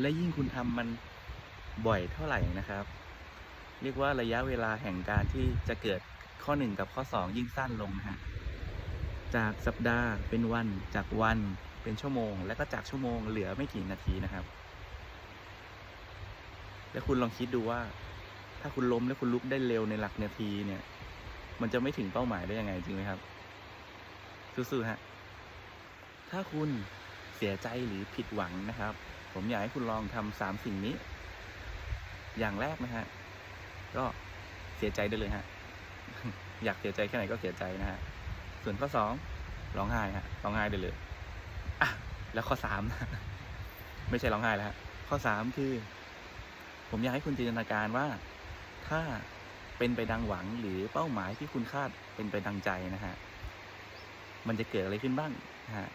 และยิ่งคุณทำมันบ่อยเท่าไหร่นะครับ เรียกว่าระยะเวลาแห่งการที่จะเกิดข้อหนึ่งกับข้อสองยิ่งสั้นลงนะฮะจากสัปดาห์เป็นวันจากวันเป็นชั่วโมง และก็จากชั่วโมงเหลือไม่กี่นาทีนะครับ แล้วคุณลองคิดดูว่า ถ้าคุณล้มแล้วคุณลุกได้เร็วในหลักนาทีเนี่ย มันจะไม่ถึงเป้าหมายได้ยังไงจริงไหมครับสู้ๆฮะถ้าคุณเสียใจหรือผิดหวังนะครับ ผมอยากให้คุณลองทำสามสิ่งนี้ อย่างแรกนะฮะ ก็เสียใจได้เลยฮะ อยากเสียใจแค่ไหนก็เสียใจนะฮะ ส่วนข้อสองร้องไห้ฮะร้องไห้ได้เลยอะแล้วข้อสามไม่ใช่ร้องไห้แล้วฮะข้อสามคือ ผมอยากให้คุณจินตนาการว่า ถ้าเป็นไปดังหวังหรือเป้าหมายที่คุณคาดเป็นไปดังใจนะฮะ มันจะเกิดอะไรขึ้นบ้างนะฮะ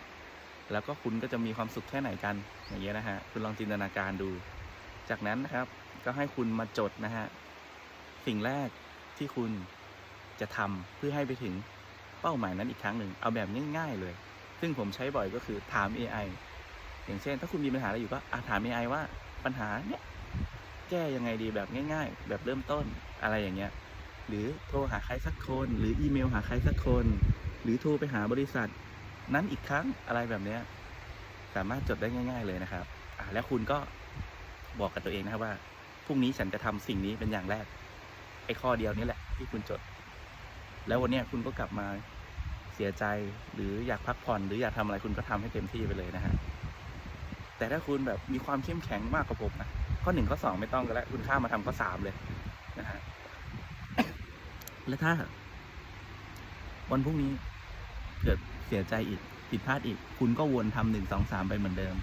แล้วก็คุณก็จะมีความสุขแค่ไหนกันอย่างเงี้ยนะฮะคุณลองจินตนาการดู จากนั้นนะครับก็ให้คุณมาจดนะฮะสิ่งแรกที่คุณจะทำเพื่อให้ไปถึงเป้าหมายนั้นอีกครั้งหนึ่งเอาแบบง่าย ๆ เลย ซึ่งผมใช้บ่อยก็คือถาม AI อย่างเช่น ถ้าคุณมีปัญหาอะไรอยู่ก็อะถาม AI ว่าปัญหาเนี้ยแก้ยังไงดีแบบง่าย ๆ แบบเริ่มต้นอะไรอย่างเงี้ยหรือโทรหาใครสักคน หรืออีเมลหาใครสักคน หรือโทรไปหาบริษัท นั้นอีกครั้งอะไรแบบเนี้ยสามารถจดได้ง่าย ๆเลยนะครับอ่าแล้วคุณก็บอกกับตัวเองนะครับว่าพรุ่งนี้ฉันจะทำสิ่งนี้เป็นอย่างแรกไอ้ข้อเดียวนี้แหละ ที่คุณจด แล้ววันเนี้ยคุณก็กลับมาเสียใจหรืออยากพักผ่อน หรืออยากทำอะไรคุณก็ทำให้เต็มที่ไปเลยนะฮะแต่ถ้าคุณแบบมีความเข้มแข็งมากกว่าผมนะข้อหนึ่งข้อสองไม่ต้องกันแล้ว คุณข้ามมาทำข้อสามเลยนะฮะและถ้า วันพรุ่งนี้ เกิดเสียใจอีกผิดพลาดอีก คุณก็วนทำหนึ่งสองสามไปเหมือนเดิม